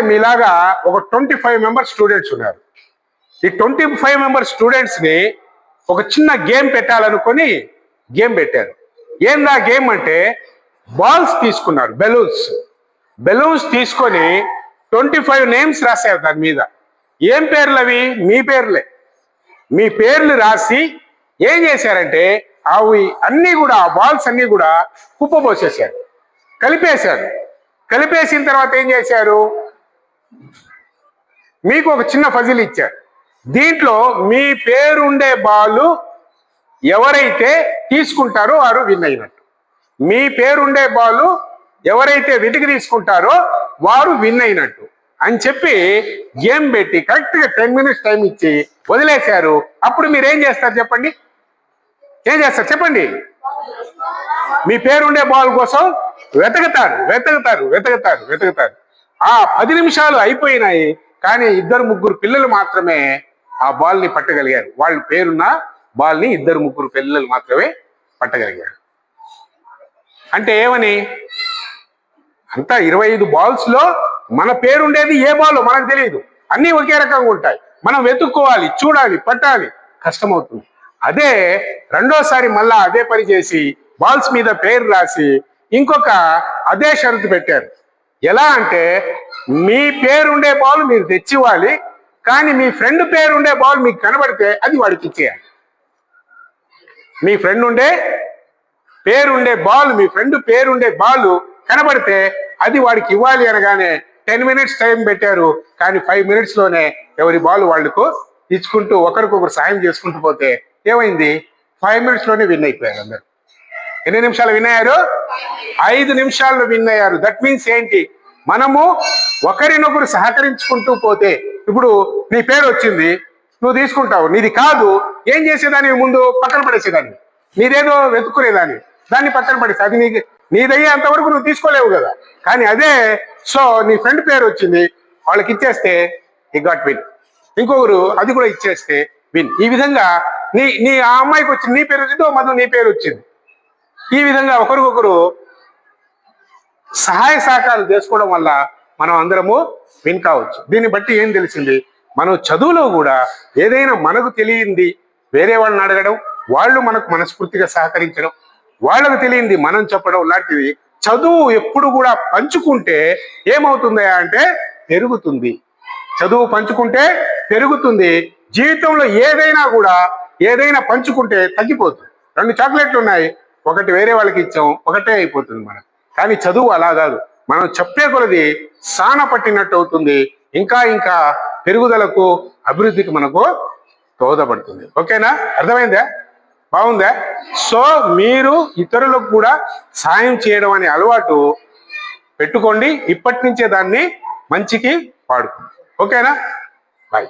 మీలాగా ఒక twenty five members students ఉన్నారు. ఈ ట్వంటీ ఫైవ్ మెంబర్స్ స్టూడెంట్స్ని ఒక చిన్న గేమ్ పెట్టాలనుకొని గేమ్ పెట్టారు. ఏందా గేమ్ అంటే బాల్స్ తీసుకున్నారు బెలూన్స్. బెలూన్స్ తీసుకొని ట్వంటీ ఫైవ్ నేమ్స్ రాశారు దాని మీద. ఏం పేర్లు అవి? మీ పేర్లే. మీ పేర్లు రాసి ఏం చేశారంటే అవి అన్నీ కూడా ఆ బాల్స్ అన్నీ కూడా కుప్పపోసేశారు కలిపేశారు. కలిపేసిన తర్వాత ఏం చేశారు? మీకు ఒక చిన్న ఫజిల్ ఇచ్చారు దీంట్లో మీ పేరుండే బాలు ఎవరైతే తీసుకుంటారో వారు విన్ అయినట్టు. మీ పేరుండే బాలు ఎవరైతే వెతికి తీసుకుంటారో వారు విన్ అయినట్టు. అని చెప్పి గేమ్ పెట్టి కరెక్ట్గా టెన్ మినిట్స్ టైం ఇచ్చి వదిలేశారు. అప్పుడు మీరు ఏం చేస్తారు చెప్పండి? ఏం చేస్తారు చెప్పండి? మీ పేరుండే బాల్ కోసం వెతకతారు వెతకతారు వెతకతారు వెతకతారు. ఆ పది నిమిషాలు అయిపోయినాయి కానీ ఇద్దరు ముగ్గురు పిల్లలు మాత్రమే ఆ బాల్ని పట్టగలిగారు. వాళ్ళ పేరున్న బాల్ని ఇద్దరు ముగ్గురు పిల్లలు మాత్రమే పట్టగలిగారు. అంటే ఏమని? అంతా ఇరవై ఐదు బాల్స్లో మన పేరుండేది ఏ బాల్ మనకు తెలియదు అన్ని ఒకే రకంగా ఉంటాయి. మనం వెతుక్కోవాలి చూడాలి పట్టాలి కష్టమవుతుంది. అదే రెండోసారి మళ్ళా అదే పని చేసి బాల్స్ మీద పేరు రాసి ఇంకొక అదే షరతు పెట్టారు. ఎలా అంటే మీ పేరుండే బాల్ మీరు తెచ్చివ్వాలి కానీ మీ ఫ్రెండ్ పేరుండే బాల్ మీకు కనబడితే అది వాడికి ఇచ్చేయాలి మీ ఫ్రెండ్ ఉండే పేరుండే బాల్ మీ ఫ్రెండ్ పేరుండే బాల్ కనబడితే అది వాడికి ఇవ్వాలి అనగానే టెన్ మినిట్స్ టైం పెట్టారు కానీ ఫైవ్ మినిట్స్లోనే ఎవరి బాల్ వాళ్ళకు ఇచ్చుకుంటూ ఒకరికొకరు సాయం చేసుకుంటూ పోతే ఏమైంది? ఫైవ్ మినిట్స్లోనే విన్ అయిపోయారు అందరు. ఎన్ని నిమిషాలు విన్ అయ్యారు? ఐదు నిమిషాల్లో విన్ అయ్యారు. దట్ మీన్స్ ఏంటి? మనము ఒకరినొకరు సహకరించుకుంటూ పోతే ఇప్పుడు నీ పేరు వచ్చింది నువ్వు తీసుకుంటావు. నీది కాదు ఏం చేసేదాన్ని ముందు? పక్కన పడేసేదాన్ని. నీదేదో వెతుక్కునేదాన్ని. దాన్ని పక్కన పడేసి అది నీకు నీదయ్యే అంతవరకు నువ్వు తీసుకోలేవు కదా. కానీ అదే సో నీ ఫ్రెండ్ పేరు వచ్చింది వాళ్ళకి ఇచ్చేస్తే ఈ గాట్ విన్ ఇంకొకరు అది కూడా ఇచ్చేస్తే విన్ ఈ విధంగా నీ నీ ఆ అమ్మాయికి వచ్చింది నీ పేరు వచ్చింది ఓ మధు నీ పేరు వచ్చింది. ఈ విధంగా ఒకరికొకరు సహాయ సహకారం చేసుకోవడం వల్ల మనం అందరము విన్ కావచ్చు. దీన్ని బట్టి ఏం తెలిసింది? మనం చదువులో కూడా ఏదైనా మనకు తెలియంది వేరే వాళ్ళని అడగడం వాళ్ళు మనకు మనస్ఫూర్తిగా సహకరించడం వాళ్ళకు తెలియంది మనం చెప్పడం లాంటివి చదువు ఎప్పుడు కూడా పంచుకుంటే ఏమవుతుంది అంటే పెరుగుతుంది. చదువు పంచుకుంటే పెరుగుతుంది. జీవితంలో ఏదైనా కూడా ఏదైనా పంచుకుంటే తగ్గిపోతుంది. రెండు చాక్లెట్లు ఉన్నాయి. ఒకటి వేరే వాళ్ళకి ఇచ్చాం ఒకటే అయిపోతుంది మనకు. కానీ చదువు అలా కాదు. మనం చెప్పే కొలది సాన పట్టినట్టు అవుతుంది. ఇంకా ఇంకా పెరుగుదలకు అభివృద్ధికి మనకు దోహదపడుతుంది. ఓకేనా? అర్థమైందా? బాగుందా? సో మీరు ఇతరులకు కూడా సాయం చేయడం అనే అలవాటు పెట్టుకోండి. ఇప్పటి నుంచే దాన్ని మంచికి వాడుకోండి. ఓకేనా? బాయ్.